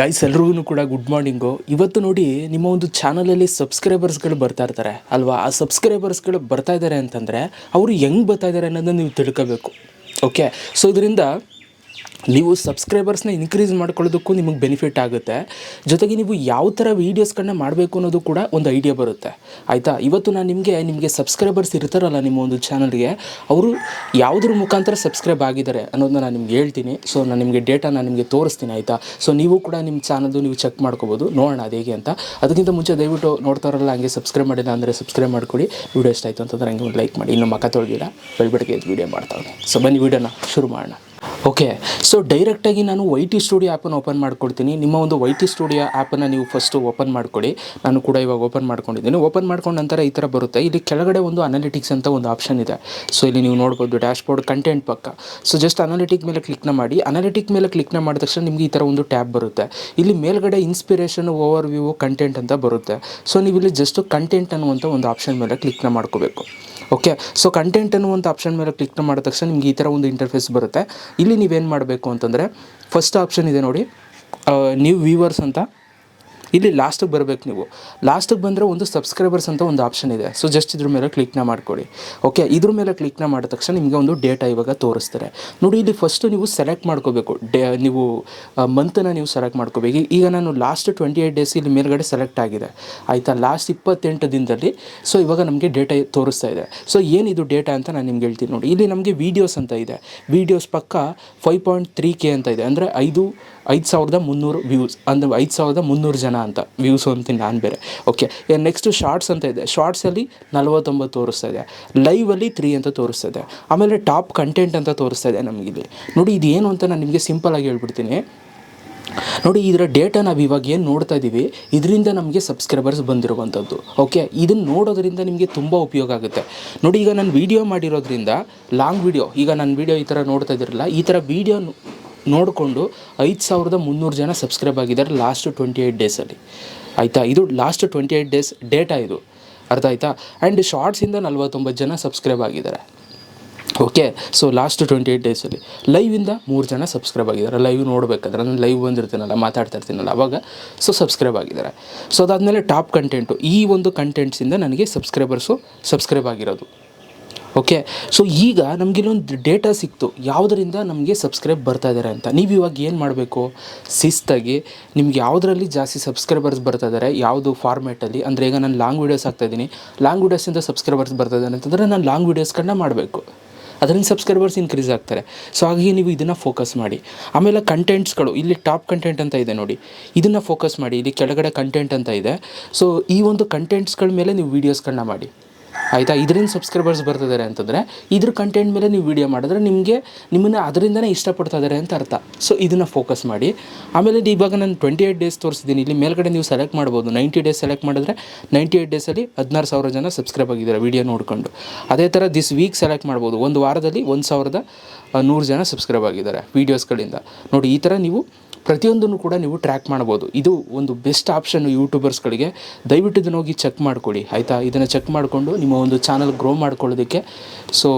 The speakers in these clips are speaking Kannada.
ಗೈಸ್ ಎಲ್ರಿಗೂ ಕೂಡ ಗುಡ್ ಮಾರ್ನಿಂಗು ಇವತ್ತು ನೋಡಿ ನಿಮ್ಮ ಒಂದು ಚಾನಲಲ್ಲಿ ಸಬ್ಸ್ಕ್ರೈಬರ್ಸ್ಗಳು ಬರ್ತಾ ಇರ್ತಾರೆ. ಅಲ್ವಾ? ಆ ಸಬ್ಸ್ಕ್ರೈಬರ್ಸ್ಗಳು ಬರ್ತಾ ಇದ್ದಾರೆ ಅಂತಂದರೆ, ಅವರು ಹೆಂಗೆ ಬರ್ತಾ ಇದ್ದಾರೆ ಅನ್ನೋದನ್ನು ನೀವು ತಿಳ್ಕೋಬೇಕು. ಓಕೆ ಸೊ ಇದರಿಂದ ನೀವು ಸಬ್ಸ್ಕ್ರೈಬರ್ಸ್ನ ಇನ್ಕ್ರೀಸ್ ಮಾಡ್ಕೊಳ್ಳೋದಕ್ಕೂ ನಿಮಗೆ ಬೆನಿಫಿಟ್ ಆಗುತ್ತೆ. ಜೊತೆಗೆ ನೀವು ಯಾವ ಥರ ವೀಡಿಯೋಸ್ಗಳನ್ನ ಮಾಡಬೇಕು ಅನ್ನೋದು ಕೂಡ ಒಂದು ಐಡಿಯಾ ಬರುತ್ತೆ. ಆಯಿತಾ? ಇವತ್ತು ನಾನು ನಿಮಗೆ ನಿಮಗೆ ಸಬ್ಸ್ಕ್ರೈಬರ್ಸ್ ಇರ್ತಾರಲ್ಲ ನಿಮ್ಮ ಒಂದು ಚಾನಲ್ಗೆ ಅವರು ಯಾವುದ್ರ ಮುಖಾಂತರ ಸಬ್ಸ್ಕ್ರೈಬ್ ಆಗಿದ್ದಾರೆ ಅನ್ನೋದನ್ನ ನಾನು ನಿಮ್ಗೆ ಹೇಳ್ತೀನಿ. ಸೊ ನಾನು ನಿಮಗೆ ಡೇಟಾ ನಾನು ನಿಮಗೆ ತೋರಿಸ್ತೀನಿ, ಆಯಿತಾ? ಸೊ ನೀವು ಕೂಡ ನಿಮ್ಮ ಚಾನಲ್ದು ನೀವು ಚೆಕ್ ಮಾಡ್ಕೋಬೋದು. ನೋಡೋಣ ಅದು ಹೇಗೆ ಅಂತ. ಅದಕ್ಕಿಂತ ಮುಂಚೆ ದಯವಿಟ್ಟು ನೋಡ್ತಾರಲ್ಲ ಹಂಗೆ ಸಬ್ಸ್ಕ್ರೈಬ್ ಮಾಡಿಲ್ಲ ಅಂದರೆ ಸಬ್ಸ್ಕ್ರೈಬ್ ಮಾಡ್ಕೊಳ್ಳಿ ವೀಡಿಯೋ ಇಷ್ಟ ಆಯಿತು ಅಂತಂದ್ರೆ ಹಂಗೆ ಒಂದು ಲೈಕ್ ಮಾಡಿ. ಇನ್ನು ಮಕ್ಕ ತೊಳೆದಿಲ್ಲ. ಬೆಳಬೆಳಗ್ಗೆ ಇದು ವೀಡಿಯೋ ಮಾಡ್ತಾವೆ ಸೊ ಬನ್ನಿ ವೀಡಿಯೋನ ಶುರು ಮಾಡೋಣ. ಓಕೆ ಸೊ ಡೈರೆಕ್ಟಾಗಿ ನಾನು ವೈ ಟಿ ಸ್ಟುಡಿಯೋ ಆ್ಯಪನ್ನು ಓಪನ್ ಮಾಡ್ಕೊಡ್ತೀನಿ. ನಿಮ್ಮ ಒಂದು ವೈ ಟಿ ಸ್ಟುಡಿಯೋ ಆ್ಯಪನ್ನು ನೀವು ಫಸ್ಟು ಓಪನ್ ಮಾಡ್ಕೊಳ್ಳಿ ನಾನು ಕೂಡ ಇವಾಗ ಓಪನ್ ಮಾಡ್ಕೊಂಡಿದ್ದೀನಿ. ಓಪನ್ ಮಾಡ್ಕೊಂಡ ನಂತರ ಈ ಥರ ಬರುತ್ತೆ. ಇಲ್ಲಿ ಕೆಳಗಡೆ ಒಂದು ಅನಾಲಿಟಿಕ್ಸ್ ಅಂತ ಒಂದು ಆಪ್ಷನ್ ಇದೆ. ಸೊ ಇಲ್ಲಿ ನೀವು ನೋಡ್ಬೋದು ಡ್ಯಾಶ್ಬೋರ್ಡ್ ಕಂಟೆಂಟ್ ಪಕ್ಕ. ಸೊ ಜಸ್ಟ್ ಅನಾಲಿಟಿಕ್ ಮೇಲೆ ಕ್ಲಿಕ್ನ ಮಾಡಿ. ಅನಾಲಿಟಿಕ್ ಮೇಲೆ ಕ್ಲಿಕ್ನ ಮಾಡಿದ ತಕ್ಷಣ ನಿಮಗೆ ಈ ಥರ ಒಂದು ಟ್ಯಾಬ್ ಬರುತ್ತೆ. ಇಲ್ಲಿ ಮೇಲ್ಗಡೆ ಇನ್ಸ್ಪಿರೇಷನ್ ಓವರ್ ವ್ಯೂ ಕಂಟೆಂಟ್ ಅಂತ ಬರುತ್ತೆ. ಸೊ ನೀವು ಇಲ್ಲಿ ಜಸ್ಟ್ ಕಂಟೆಂಟ್ ಅನ್ನುವಂಥ ಒಂದು ಆಪ್ಷನ್ ಮೇಲೆ ಕ್ಲಿಕ್ನ ಮಾಡ್ಕೋಬೇಕು. ಓಕೆ ಸೊ ಕಂಟೆಂಟ್ ಅನ್ನುವಂಥ ಆಪ್ಷನ್ ಮೇಲೆ ಕ್ಲಿಕ್ ಮಾಡಿದ ತಕ್ಷಣ ನಿಮಗೆ ಈ ಥರ ಒಂದು ಇಂಟರ್ಫೇಸ್ ಬರುತ್ತೆ. ಇಲ್ಲಿ ನೀವೇನು ಮಾಡಬೇಕು ಅಂತಂದರೆ ಫಸ್ಟ್ ಆಪ್ಷನ್ ಇದೆ ನೋಡಿ ನ್ಯೂ ವ್ಯೂವರ್ಸ್ ಅಂತ. ಇಲ್ಲಿ ಲಾಸ್ಟಿಗೆ ಬರಬೇಕು ನೀವು. ಲಾಸ್ಟಿಗೆ ಬಂದರೆ ಒಂದು ಸಬ್ಸ್ಕ್ರೈಬರ್ಸ್ ಅಂತ ಒಂದು ಆಪ್ಷನ್ ಇದೆ. ಸೊ ಜಸ್ಟ್ ಇದ್ರ ಮೇಲೆ ಕ್ಲಿಕ್ನ ಮಾಡ್ಕೊಡಿ ಓಕೆ ಇದ್ರ ಮೇಲೆ ಕ್ಲಿಕ್ನ ಮಾಡಿದ ತಕ್ಷಣ ನಿಮಗೆ ಒಂದು ಡೇಟಾ ಇವಾಗ ತೋರಿಸ್ತಾರೆ. ನೋಡಿ, ಇಲ್ಲಿ ಫಸ್ಟು ನೀವು ಸೆಲೆಕ್ಟ್ ಮಾಡ್ಕೋಬೇಕು. ಡೇ ನೀವು ಮಂತನ್ನ ನೀವು ಸೆಲೆಕ್ಟ್ ಮಾಡ್ಕೋಬೇಕು. ಈಗ ನಾನು ಲಾಸ್ಟ್ ಟ್ವೆಂಟಿ ಏಯ್ಟ್ ಡೇಸ್ ಇಲ್ಲಿ ಮೇಲ್ಗಡೆ ಸೆಲೆಕ್ಟ್ ಆಗಿದೆ. ಆಯಿತಾ? ಲಾಸ್ಟ್ ಇಪ್ಪತ್ತೆಂಟು ದಿನದಲ್ಲಿ. ಸೊ ಇವಾಗ ನಮಗೆ ಡೇಟಾ ತೋರಿಸ್ತಾ ಇದೆ. ಸೊ ಏನಿದು ಡೇಟಾ ಅಂತ ನಾನು ನಿಮ್ಗೆ ಹೇಳ್ತೀನಿ ನೋಡಿ. ಇಲ್ಲಿ ನಮಗೆ ವೀಡಿಯೋಸ್ ಅಂತ ಇದೆ. ವೀಡಿಯೋಸ್ ಪಕ್ಕ ಫೈವ್ ಪಾಯಿಂಟ್ ತ್ರೀ ಕೆ ಅಂತ ಇದೆ. ಅಂದರೆ ಐದು ಐದು ಸಾವಿರದ ಮುನ್ನೂರು ವ್ಯೂಸ್ ಅಂದರೆ ಐದು ಸಾವಿರದ ಮುನ್ನೂರು ಜನ ಅಂತ ವ್ಯೂಸ್ ಅಂತೀನಿ ನಾನು ಬೇರೆ. ಓಕೆ ನೆಕ್ಸ್ಟು ಶಾರ್ಟ್ಸ್ ಅಂತ ಇದೆ. ಶಾರ್ಟ್ಸಲ್ಲಿ ನಲವತ್ತೊಂಬತ್ತು ತೋರಿಸ್ತಾ ಇದೆ. ಲೈವಲ್ಲಿ ತ್ರೀ ಅಂತ ತೋರಿಸ್ತಾ ಇದೆ. ಆಮೇಲೆ ಟಾಪ್ ಕಂಟೆಂಟ್ ಅಂತ ತೋರಿಸ್ತಾ ಇದೆ ನಮಗಿಲ್ಲಿ ನೋಡಿ, ಇದು ಏನು ಅಂತ ನಾನು ನಿಮಗೆ ಸಿಂಪಲಾಗಿ ಹೇಳ್ಬಿಡ್ತೀನಿ. ನೋಡಿ, ಇದರ ಡೇಟಾ ನಾವು ಇವಾಗ ಏನು ನೋಡ್ತಾ ಇದ್ದೀವಿ ಇದರಿಂದ ನಮಗೆ ಸಬ್ಸ್ಕ್ರೈಬರ್ಸ್ ಬಂದಿರುವಂಥದ್ದು. ಓಕೆ ಇದನ್ನು ನೋಡೋದ್ರಿಂದ ನಿಮಗೆ ತುಂಬ ಉಪಯೋಗ ಆಗುತ್ತೆ. ನೋಡಿ, ಈಗ ನಾನು ವೀಡಿಯೋ ಮಾಡಿರೋದ್ರಿಂದ ಲಾಂಗ್ ವೀಡಿಯೋ ಈಗ ನಾನು ವೀಡಿಯೋ ಈ ಥರ ನೋಡ್ತಾ ಇದ್ದಿರಲ್ಲ, ಈ ಥರ ವೀಡಿಯೋ ನೋಡಿಕೊಂಡು ಐದು ಸಾವಿರದ ಮುನ್ನೂರು ಜನ ಸಬ್ಸ್ಕ್ರೈಬ್ ಆಗಿದ್ದಾರೆ ಲಾಸ್ಟ್ ಟ್ವೆಂಟಿ ಏಯ್ಟ್ ಡೇಸಲ್ಲಿ ಆಯಿತಾ? ಇದು last twenty eight days data ಇದು. ಅರ್ಥ ಆಯಿತಾ? ಆ್ಯಂಡ್ ಶಾರ್ಟ್ಸಿಂದ ನಲ್ವತ್ತೊಂಬತ್ತು ಜನ ಸಬ್ಸ್ಕ್ರೈಬ್ ಆಗಿದ್ದಾರೆ. Okay so last twenty eight ಡೇಸಲ್ಲಿ ಲೈವಿಂದ ಮೂರು ಜನ ಸಬ್ಸ್ಕ್ರೈಬ್ ಆಗಿದ್ದಾರೆ. ಲೈವ್ ನೋಡಬೇಕಾದ್ರೆ ನಾನು ಲೈವ್ ಬಂದಿರ್ತೀನಲ್ಲ, ಮಾತಾಡ್ತಾ ಇರ್ತೀನಲ್ಲ, ಅವಾಗ ಸೊ ಸಬ್ಸ್ಕ್ರೈಬ್ ಆಗಿದ್ದಾರೆ. ಸೊ ಅದಾದಮೇಲೆ ಟಾಪ್ ಕಂಟೆಂಟು ಈ ಒಂದು ಕಂಟೆಂಟ್ಸಿಂದ ನನಗೆ ಸಬ್ಸ್ಕ್ರೈಬರ್ಸು ಸಬ್ಸ್ಕ್ರೈಬ್ ಆಗಿರೋದು. ಓಕೆ ಸೊ ಈಗ ನಮಗೆ ಇಲ್ಲೊಂದು ಡೇಟಾ ಸಿಕ್ತು. ಯಾವುದರಿಂದ ನಮಗೆ ಸಬ್ಸ್ಕ್ರೈಬ್ ಬರ್ತಾ ಇದ್ದಾರೆ ಅಂತ. ನೀವು ಇವಾಗ ಏನು ಮಾಡಬೇಕು? ಶಿಸ್ತಾಗಿ ನಿಮ್ಗೆ ಯಾವುದರಲ್ಲಿ ಜಾಸ್ತಿ ಸಬ್ಸ್ಕ್ರೈಬರ್ಸ್ ಬರ್ತಾ ಇದ್ದಾರೆ ಯಾವುದು ಫಾರ್ಮೇಟಲ್ಲಿ ಅಂದರೆ ಈಗ ನಾನು ಲಾಂಗ್ ವೀಡಿಯೋಸ್ ಹಾಕ್ತಾಯಿದ್ದೀನಿ ಲಾಂಗ್ ವೀಡಿಯೋಸಿಂದ ಸಬ್ಸ್ಕ್ರೈಬರ್ಸ್ ಬರ್ತಾ ಇದ್ದಾರೆ ಅಂತಂದರೆ ನಾನು ಲಾಂಗ್ ವೀಡಿಯೋಸ್ಗಳನ್ನ ಮಾಡಬೇಕು. ಅದರಿಂದ ಸಬ್ಸ್ಕ್ರೈಬರ್ಸ್ ಇನ್ಕ್ರೀಸ್ ಆಗ್ತಾರೆ. ಸೊ ಹಾಗಾಗಿ ನೀವು ಇದನ್ನು ಫೋಕಸ್ ಮಾಡಿ. ಆಮೇಲೆ ಕಂಟೆಂಟ್ಸ್ಗಳು ಇಲ್ಲಿ ಟಾಪ್ ಕಂಟೆಂಟ್ ಅಂತ ಇದೆ ನೋಡಿ. ಇದನ್ನು ಫೋಕಸ್ ಮಾಡಿ. ಇಲ್ಲಿ ಕೆಳಗಡೆ ಕಂಟೆಂಟ್ ಅಂತ ಇದೆ. ಸೊ ಈ ಒಂದು ಕಂಟೆಂಟ್ಸ್ಗಳ ಮೇಲೆ ನೀವು ವೀಡಿಯೋಸ್ಗಳನ್ನ ಮಾಡಿ. ಆಯಿತಾ? ಇದರಿಂದ ಸಬ್ಸ್ಕ್ರೈಬರ್ಸ್ ಬರ್ತಿದ್ದಾರೆ ಅಂತಂದರೆ, ಇದ್ರ ಕಂಟೆಂಟ್ ಮೇಲೆ ನೀವು ವೀಡಿಯೋ ಮಾಡಿದ್ರೆ ನಿಮಗೆ ನಿಮ್ಮನ್ನು ಅದರಿಂದನೇ ಇಷ್ಟಪಡ್ತಾ ಇದ್ದಾರೆ ಅಂತ ಅರ್ಥ. ಸೊ ಇದನ್ನು ಫೋಕಸ್ ಮಾಡಿ. ಆಮೇಲೆ ಇವಾಗ ನಾನು ಟ್ವೆಂಟಿ ಏಯ್ಟ್ ಡೇಸ್ ತೋರಿಸಿದ್ದೀನಿ. ಇಲ್ಲಿ ಮೇಲ್ಗಡೆ ನೀವು ಸೆಲೆಕ್ಟ್ ಮಾಡ್ಬೋದು. ನೈಂಟಿ ಡೇಸ್ ಸೆಲೆಕ್ಟ್ ಮಾಡಿದ್ರೆ ನೈಂಟಿ ಏಯ್ಟ್ ಡೇಸಲ್ಲಿ ಹದಿನಾರು ಸಾವಿರ ಜನ ಸಬ್ಸ್ಕ್ರೈಬ್ ಆಗಿದ್ದಾರೆ ವೀಡಿಯೋ ನೋಡಿಕೊಂಡು. ಅದೇ ಥರ ದಿಸ್ ವೀಕ್ ಸೆಲೆಕ್ಟ್ ಮಾಡ್ಬೋದು. ಒಂದು ವಾರದಲ್ಲಿ ಒಂದು ಸಾವಿರದ ನೂರು ಜನ ಸಬ್ಸ್ಕ್ರೈಬ್ ಆಗಿದ್ದಾರೆ ವೀಡಿಯೋಸ್ಗಳಿಂದ ನೋಡಿ, ಈ ಥರ ನೀವು ಪ್ರತಿಯೊಂದನ್ನು ಕೂಡ ನೀವು ಟ್ರ್ಯಾಕ್ ಮಾಡ್ಬೋದು ಇದು ಒಂದು ಬೆಸ್ಟ್ ಆಪ್ಷನ್ ಯೂಟ್ಯೂಬರ್ಸ್ಗಳಿಗೆ ದಯವಿಟ್ಟು ಇದನ್ನು ಹೋಗಿ ಚೆಕ್ ಮಾಡ್ಕೊಳ್ಳಿ, ಆಯಿತಾ? ಇದನ್ನು ಚೆಕ್ ಮಾಡಿಕೊಂಡು ನಿಮ್ಮ ಒಂದು ಚಾನಲ್ ಗ್ರೋ ಮಾಡ್ಕೊಳ್ಳೋದಕ್ಕೆ ಸೊ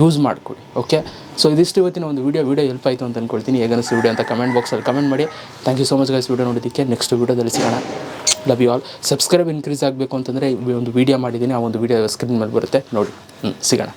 ಯೂಸ್ ಮಾಡ್ಕೊಳ್ಳಿ ಓಕೆ ಸೊ ಇದಿಷ್ಟು ಇವತ್ತಿನ ಒಂದು ವೀಡಿಯೋ ವೀಡಿಯೋ ಹೆಲ್ಪ್ ಆಯಿತು ಅಂತ ಅಂದ್ಕೊಳ್ತೀನಿ ಹೇಗೆ ಅನಿಸ್ತು ವೀಡಿಯೋ ಅಂತ ಕಮೆಂಟ್ ಬಾಕ್ಸಲ್ಲಿ ಕಮೆಂಟ್ ಮಾಡಿ. Thank you so much guys video ನೋಡೋದಕ್ಕೆ ನೆಕ್ಸ್ಟ್ ವೀಡಿಯೋದಲ್ಲಿ ಸಿಗೋಣ. Love you all subscribe increase ಆಗಬೇಕು ಅಂತಂದರೆ, ಒಂದು ವೀಡಿಯೋ ಮಾಡಿದ್ದೀನಿ. ಆ ಒಂದು ವೀಡಿಯೋ ಸ್ಕ್ರೀನ್ ಮೇಲೆ ಬರುತ್ತೆ. ನೋಡಿ ಸಿಗೋಣ.